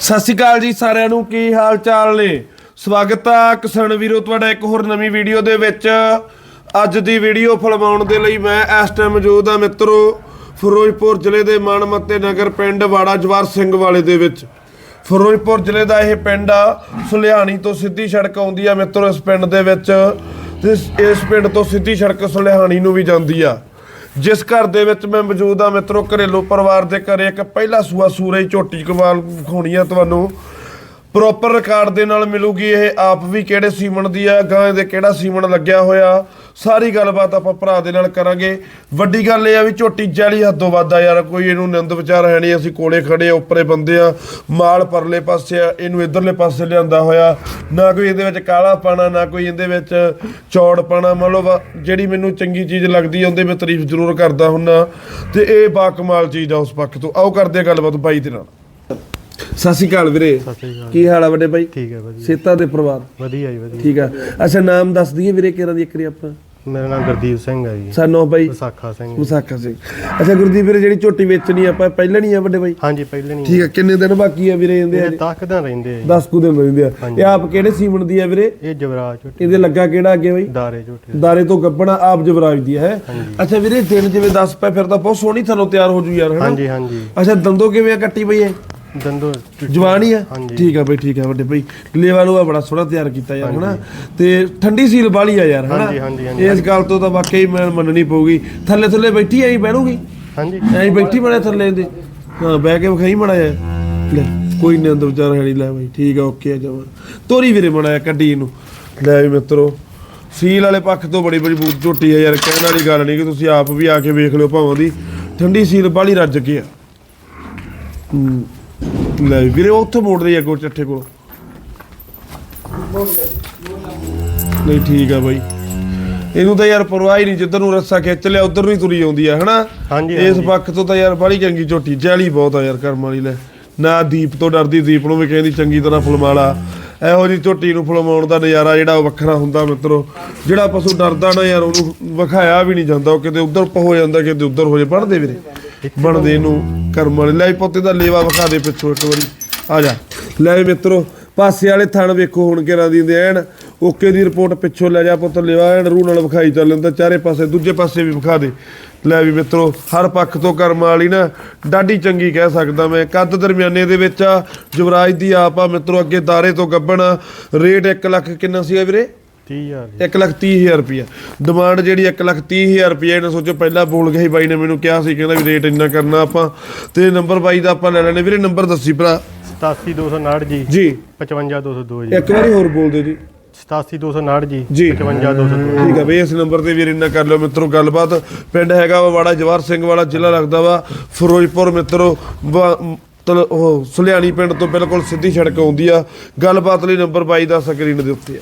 ਸਤਿ ਸ਼੍ਰੀ ਅਕਾਲ ਜੀ ਸਾਰਿਆਂ ਨੂੰ, ਕੀ ਹਾਲ ਚਾਲ ਨੇ? ਸਵਾਗਤ ਆ ਕਿਸਾਨ ਵੀਰੋ, ਤੁਹਾਡਾ ਇੱਕ ਹੋਰ ਨਵੀਂ ਵੀਡੀਓ ਦੇ ਵਿੱਚ। ਅੱਜ ਦੀ ਵੀਡੀਓ ਫਿਲਮਾਉਣ ਦੇ ਲਈ ਮੈਂ ਇਸ ਟਾਈਮ ਮੌਜੂਦ ਆ ਮਿੱਤਰੋ, ਫਿਰੋਜ਼ਪੁਰ ਜ਼ਿਲ੍ਹੇ ਦੇ ਮਾਨਮੱਤੇ ਨਗਰ ਪਿੰਡ ਵਾੜਾ ਜਵਾਰ ਸਿੰਘ ਵਾਲੇ ਦੇ ਵਿੱਚ। ਫਿਰੋਜ਼ਪੁਰ ਜ਼ਿਲ੍ਹੇ ਦਾ ਇਹ ਪਿੰਡ ਆ, ਸੁਲਿਆਣੀ ਤੋਂ ਸਿੱਧੀ ਸੜਕ ਆਉਂਦੀ ਆ ਮਿੱਤਰੋ ਇਸ ਪਿੰਡ ਦੇ ਵਿੱਚ। ਤੇ ਇਸ- ਇਸ ਪਿੰਡ ਤੋਂ ਸਿੱਧੀ ਸੜਕ ਸੁਲਿਆਣੀ ਨੂੰ ਵੀ ਜਾਂਦੀ ਆ। ਜਿਸ ਘਰ ਦੇ ਵਿੱਚ ਮੈਂ ਮੌਜੂਦ ਆ ਮਿੱਤਰੋ, ਘਰੇਲੂ ਪਰਿਵਾਰ ਦੇ ਘਰੇ ਇੱਕ ਪਹਿਲਾ ਸੂਆ ਸੂਰਜ ਝੋਟੀ ਕਮਾਲ ਵਿਖਾਉਣੀ ਆ ਤੁਹਾਨੂੰ। ਪ੍ਰੋਪਰ ਰਿਕਾਰਡ ਦੇ ਨਾਲ ਮਿਲੂਗੀ, ਇਹ ਆਪ ਵੀ ਕਿਹੜੇ ਸੀਮਣ ਦੀ ਆ ਗਾਂ ਦੇ ਕਿਹੜਾ ਸੀਮਣ ਲੱਗਿਆ ਹੋਇਆ। ਸਾਰੀ ਗੱਲਬਾਤ ਆਪਾਂ ਭਰਾ ਦੇ ਨਾਲ ਕਰਾਂਗੇ। ਵੱਡੀ ਗੱਲ ਇਹ ਆ ਵੀ ਝੋਟੀ ਜੈਲੀ ਹੱਦੋਂ ਵੱਧ ਆ ਯਾਰ ਕੋਈ ਇਹਨੂੰ ਨਿੰਦ ਵਿਚਾਰ ਹੈ ਨਹੀਂ ਅਸੀਂ ਕੋਲੇ ਖੜੇ ਆ ਉੱਪਰੇ ਬੰਦੇ ਆ ਮਾਲ ਪਰਲੇ ਪਾਸੇ ਆ ਇਹਨੂੰ ਇਧਰਲੇ ਪਾਸੇ ਲਿਆਂਦਾ ਹੋਇਆ। ਨਾ ਕੋਈ ਇਹਦੇ ਵਿੱਚ ਕਾਲਾ ਪਾਣਾ ਨਾ ਕੋਈ ਇਹਦੇ ਵਿੱਚ ਚੌੜ ਪਾਣਾ ਮਤਲਬ ਜਿਹੜੀ ਮੈਨੂੰ ਚੰਗੀ ਚੀਜ਼ ਲੱਗਦੀ ਆ ਉਹਦੇ ਮੈਂ ਤਾਰੀਫ ਜ਼ਰੂਰ ਕਰਦਾ ਹੁੰਨਾ। ਤੇ ਇਹ ਬਾ ਕਮਾਲ ਚੀਜ਼ ਆ ਉਸ ਪੱਖ ਤੋਂ। ਆਓ ਕਰਦੇ ਆ ਗੱਲਬਾਤ ਬਾਈ ਦੇ ਨਾਲ। ਸਤਿ ਸ਼੍ਰੀ ਅਕਾਲ ਵੀਰੇ। ਕੀ ਹਾਲ ਆ ਵੱਡੇ ਬਾਈ? ਠੀਕ ਹੈ ਵਧੀਆ। ਸੇਤਾ ਦੇ ਪਰਿਵਾਰ। ਵਧੀਆ ਜੀ ਵਧੀਆ। ਠੀਕ ਆ। ਅੱਛਾ ਨਾਮ ਦੱਸ ਦਈਏ ਵੀਰੇ ਕਿਹੜਾ ਦੀ ਇੱਕਰੀ ਆਪਾਂ? ਮੇਰਾ ਨਾਮ ਗੁਰਦੀਪ ਸਿੰਘ ਹੈ ਜੀ। ਸਾਨੂੰ ਬਾਈ ਵਿਸਾਖਾ ਸਿੰਘ। ਮੁਸਾਖਾ ਸਿੰਘ। ਅੱਛਾ ਗੁਰਦੀਪ ਵੀਰੇ ਜਿਹੜੀ ਝੋਟੀ ਵੇਚਣੀ ਆਪਾਂ ਪਹਿਲਾਂ ਨਹੀਂ ਆ ਵੱਡੇ ਬਾਈ? ਹਾਂਜੀ ਪਹਿਲੇ ਨਹੀਂ ਠੀਕ ਆ ਕਿੰਨੇ ਦਿਨ ਬਾਕੀ ਆ ਵੀਰੇ ਇਹਦੇ? ਇਹ ਤੱਕਦਾਂ ਰਹਿੰਦੇ ਆ ਜੀ। 10 ਕੁ ਦਿਨ ਰਹਿੰਦੇ ਆ। ਇਹ ਆਪ ਕਿਹੜੇ ਸੀਮਨ ਦੀ ਆ ਵੀਰੇ? ਇਹ ਜਵਰਾਜ ਝੋਟੀ। ਇਹਦੇ ਲੱਗਾ ਕਿਹੜਾ ਅੱਗੇ ਬਾਈ? ਦਾਰੇ ਝੋਟੀ। ਦਾਰੇ ਤੋਂ ਗੱਬਣਾ ਆਪ ਜਵਰਾਜ ਦੀ ਹੈ? ਅੱਛਾ ਵੀਰੇ ਦਿਨ ਜਿਵੇਂ 10 ਪੈ ਫਿਰ ਤਾਂ ਬਹੁਤ ਸੋਹਣੀ ਥੱਲੋਂ ਤਿਆਰ ਹੋ ਜੂ ਯਾਰ ਹਨਾ ਹਾਂਜੀ ਹਾਂਜੀ। ਅੱਛਾ ਦੰਦੋ ਕਿਵੇਂ ਆ ਕੱਟੀ ਬਈ ਇਹ? ਦੰਦੋ ਜਵਾਨੀ ਆ। ਠੀਕ ਆ ਬਈ ਠੀਕ ਆ ਵੱਡੇ ਬਈ। ਲੇਵਾ ਲੂਆ ਬੜਾ ਸੋਹਣਾ ਤਿਆਰ ਕੀਤਾ ਯਾਰ ਹਨਾ? ਤੇ ਠੰਡੀ ਸੀਲ ਬਾਲੀ ਆ ਯਾਰ ਹਨਾ। ਇਸ ਗੱਲ ਤੋਂ ਤਾਂ ਵਾਕਈ ਮੈਂ ਮੰਨਣੀ ਪਊਗੀ। ਥੱਲੇ ਥੱਲੇ ਬੈਠੀ ਆਈ ਬਹਿਣੂਗੀ? ਹਾਂਜੀ। ਐਂ ਬੈਠੀ ਬੜਾ ਥੱਲੇ ਇਹਦੇ। ਹਾਂ ਬਹਿ ਕੇ ਵਿਖਾਈ ਮੜਾ ਜਾ ਲੈ ਕੋਈ ਨਹੀਂ ਅੰਦਰ ਵਿਚਾਰ ਹੈ ਨਹੀਂ ਲੈ ਬਈ ਠੀਕ ਆ ਓਕੇ ਆ ਜਮਾ ਤੋਰੀ ਵੀਰੇ ਬਣਾਇਆ ਕੱਢੀ ਇਹਨੂੰ। ਲੈ ਵੀ ਮਿੱਤਰੋ ਸੀਲ ਵਾਲੇ ਪੱਖ ਤੋਂ ਬੜੀ ਬੜੀ ਬੂਤ ਝੋਟੀ ਆ ਯਾਰ ਕਹਿਣ ਵਾਲੀ ਗੱਲ ਨਹੀਂ ਕਿ ਤੁਸੀਂ ਆਪ ਵੀ ਆ ਕੇ ਵੇਖ ਲਿਓ ਭਾਵਾਂ ਦੀ ਠੰਡੀ ਸੀਲ ਬਾਲੀ ਰੱਜ ਕੇ ਆ। ਹੂੰ। ਲੈ ਵੀਰੇ ਉਹ ਉੱਥੇ ਮੋੜ ਰਹੀ ਆ ਗੋ ਚੱਠੇ ਕੋਲ। ਨਹੀਂ ਠੀਕ ਆ ਬਾਈ। ਇਹਨੂੰ ਤਾਂ ਯਾਰ ਪਰਵਾਹ ਹੀ ਨਹੀਂ ਜਿੱਧਰ ਨੂੰ ਰੱਸਾ ਖਿੱਚ ਲਿਆ ਉਧਰ ਨੂੰ ਹੀ ਤੁਰੀ ਆਉਂਦੀ ਆ ਹਨਾ? ਹਾਂਜੀ, ਇਸ ਹਾਂਜੀ। ਪੱਖ ਤੋਂ ਤਾਂ ਯਾਰ ਬੜੀ ਚੰਗੀ ਝੋਟੀ ਜੈਲੀ ਬਹੁਤ ਆ ਯਾਰ ਕਰਮ ਵਾਲੀ ਲੈ। ਨਾ ਦੀਪ ਤੋਂ ਡਰਦੀ ਦੀਪ ਨੂੰ ਵੀ ਕਹਿੰਦੀ ਚੰਗੀ ਤਰ੍ਹਾਂ ਫੁਲਮਾਲਾ ਇਹੋ ਜੀ ਝੋਟੀ ਨੂੰ ਫੁਲਮਾਉਣ ਦਾ ਨਜ਼ਾਰਾ ਜਿਹੜਾ ਉਹ ਵੱਖਰਾ ਹੁੰਦਾ ਮਿੱਤਰੋ। ਜਿਹੜਾ ਪਸ਼ੂ ਡਰਦਾ ਨਾ ਯਾਰ ਉਹਨੂੰ ਵਿਖਾਇਆ ਵੀ ਨਹੀਂ ਜਾਂਦਾ ਉਹ ਕਿਤੇ ਉਧਰ ਹੋ ਜਾਂਦਾ ਕਿਤੇ ਉਧਰ ਹੋ ਜਾ। ਪੜਦੇ ਵੀਰੇ। ਬਣਦੇ ਇਹਨੂੰ ਕਰਮ ਵਾਲੇ। ਲੈ ਪੋਤੇ ਦਾ ਲੇਵਾ ਵਿਖਾ ਦੇ ਪਿੱਛੋਂ ਇੱਕ ਵਾਰੀ। ਆ ਜਾ। ਲੈ ਵੀ ਮਿੱਤਰੋ, ਪਾਸੇ ਵਾਲੇ ਥਣ ਵੇਖੋ ਹੁਣ ਕਿਹੜਾ ਦਿੰਦੇ ਐਣ ਓਕੇ ਦੀ ਰਿਪੋਰਟ ਪਿੱਛੋਂ ਲੈ ਜਾ ਪੁੱਤ ਲੈਵਾ। ਐਣ ਰੂ ਨਾਲ ਵਿਖਾਈ ਚੱਲ ਜਾਂਦਾ। ਚਾਰੇ ਪਾਸੇ, ਦੂਜੇ ਪਾਸੇ ਵੀ ਵਿਖਾ ਦੇ। ਲੈ ਵੀ ਮਿੱਤਰੋ, ਹਰ ਪੱਖ ਤੋਂ ਕਰਮ ਵਾਲੀ ਨਾ ਡਾਢੀ ਚੰਗੀ ਕਹਿ ਸਕਦਾ ਮੈਂ। ਕੱਦ ਦਰਮਿਆਨੇ ਦੇ ਵਿੱਚ ਆ। ਯੁਵਰਾਜ ਦੀ ਆਪ ਆ ਮਿੱਤਰੋ, ਅੱਗੇ ਦਾਰੇ ਤੋਂ ਗੱਬਣ ਰੇਟ 1 ਲੱਖ ਕਿੰਨਾ ਸੀਗਾ ਵੀਰੇ? 30000 ਜੀ 1 ਲੱਖ 30 ਹਜ਼ਾਰ ਰੁਪਇਆ ਡਿਮਾਂਡ ਜਿਹੜੀ 1 ਲੱਖ 30 ਹਜ਼ਾਰ ਰੁਪਇਆ ਇਹਨੇ ਸੋਚੋ ਪਹਿਲਾਂ ਬੋਲ ਗਿਆ ਸੀ ਬਾਈ ਨੇ ਮੈਨੂੰ ਕਿਹਾ ਸੀ ਕਹਿੰਦਾ ਵੀ ਰੇਟ ਇੰਨਾ ਕਰਨਾ ਆਪਾਂ। ਤੇ ਨੰਬਰ ਬਾਈ ਦਾ ਆਪਾਂ ਲੈ ਲੈਣੇ। ਵੀਰੇ ਨੰਬਰ ਦੱਸੀ ਭਰਾ। 87259 ਜੀ। ਜੀ। 55202 ਜੀ। ਇੱਕ ਵਾਰੀ ਹੋਰ ਬੋਲ ਦਿਓ ਜੀ। 87259 ਜੀ। ਜੀ। 55202 ਠੀਕ ਆ ਬਈ ਇਸ ਨੰਬਰ ਤੇ ਵੀਰ ਇੰਨਾ ਕਰ ਲਿਓ ਮਿੱਤਰੋ ਗੱਲਬਾਤ। ਪਿੰਡ ਹੈਗਾ ਵਾ ਵਾੜਾ ਜਵਾਰ ਸਿੰਘ ਵਾਲਾ ਜ਼ਿਲ੍ਹਾ ਲੱਗਦਾ ਵਾ। ਫਿਰੋਜ਼ਪੁਰ ਮਿੱਤਰੋ ਉਹ ਸੁਲਿਆਣੀ ਪਿੰਡ ਤੋਂ ਬਿਲਕੁਲ ਸਿੱਧੀ ਸੜਕ ਆਉਂਦੀ ਆ। ਗੱਲਬਾਤ ਲਈ ਨੰਬਰ 22 ਦਾ ਸਕਰੀਨ ਦੇ ਉੱਤੇ ਆ।